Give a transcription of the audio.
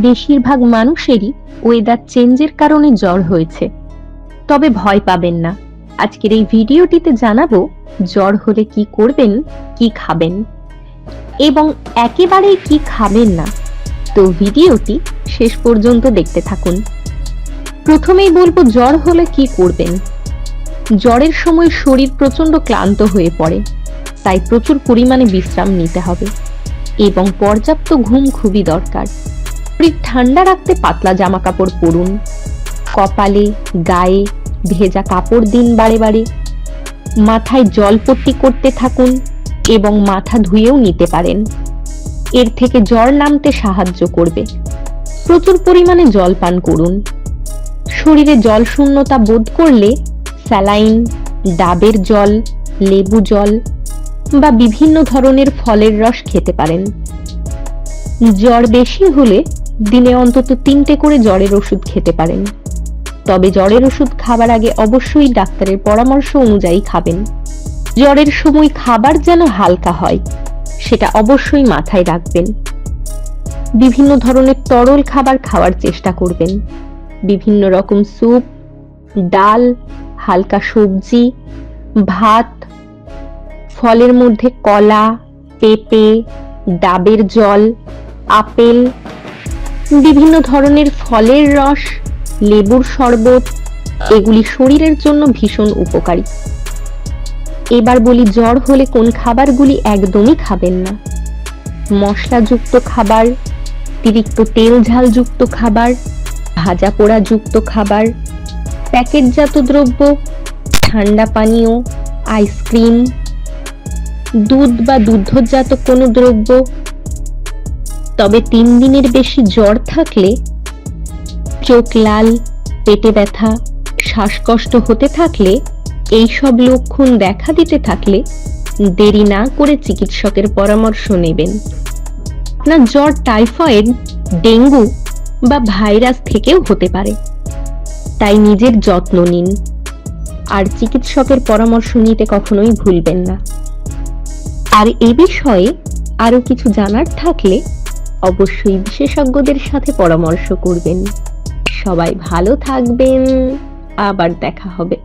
বেশিরভাগ মানুষেরই ওয়েদার চেঞ্জের কারণে জ্বর হয়েছে। তবে ভয় পাবেন না। আজকের এই ভিডিওটিতে জানাব, জ্বর হলে কি করবেন, কি খাবেন, এবং একেবারেই কি খাবেন না। তো ভিডিওটি শেষ পর্যন্ত দেখতে থাকুন। প্রথমেই বলব, জ্বর হলে কি করবেন? জ্বরের সময় শরীর প্রচণ্ড ক্লান্ত হয়ে পড়ে, তাই প্রচুর পরিমাণে বিশ্রাম নিতে হবে, এবং পর্যাপ্ত ঘুম খুবই দরকার। শরীর ঠান্ডা রাখতে পাতলা জামা কাপড় পরুন। কপালে, গায়ে, ভেজা কাপড় দিন বারে বারে। মাথায় জলপট্টি করতে থাকুন এবং মাথা ধুয়েও নিতে পারেন। এর থেকে জ্বর নামতে সাহায্য করবে। প্রচুর পরিমাণে জল পান করুন। শরীরে জল শূন্যতা বোধ করলে স্যালাইন, ডাবের জল, লেবু জল বা বিভিন্ন ধরনের ফলের রস খেতে পারেন। জ্বর বেশি হলে দিনে অন্তত তিনটে করে জ্বরের ওষুধ খেতে পারেন। তবে জ্বরের ওষুধ খাবার আগে অবশ্যই ডাক্তারের পরামর্শ অনুযায়ী খাবেন। জ্বরের সময় খাবার যেন হালকা হয়, সেটা অবশ্যই মাথায় রাখবেন। বিভিন্ন ধরনের তরল খাবার খাওয়ার চেষ্টা করবেন। বিভিন্ন রকম স্যুপ, ডাল, হালকা সবজি, ভাত, ফলের মধ্যে কলা, পেঁপে, ডাবের জল, আপেল বিভিন্ন ধরনের ফলের রস, লেবুর শরবত, এগুলি শরীরের জন্য ভীষণ উপকারী। এবার বলি জ্বর হলে কোন খাবারগুলি একদমই খাবেন না। মশলাযুক্ত খাবার, অতিরিক্ত তেল ঝালযুক্ত খাবার, ভাজা পোড়া যুক্ত খাবার, প্যাকেটজাত দ্রব্য, ঠান্ডা পানীয়, আইসক্রিম, দুধ বা দুগ্ধজাত কোনো দ্রব্য তবে তিন দিনের বেশি জ্বর থাকলে চোখ লাল, পেটে ব্যথা, শ্বাসকষ্ট হতে থাকলে এই সব লক্ষণ দেখা দিতে থাকলে দেরি না করে চিকিৎসকের পরামর্শ নেবেন। আপনার জ্বর, টাইফয়েড, ডেঙ্গু বা ভাইরাস থেকেও হতে পারে। তাই নিজের যত্ন নিন। আর চিকিৎসকের পরামর্শ নিতে কখনোই ভুলবেন না। আর এ বিষয়ে আরও কিছু জানার থাকলে অবশ্যই বিশেষজ্ঞদের সাথে পরামর্শ করবেন। সবাই ভালো থাকবেন। আবার দেখা হবে।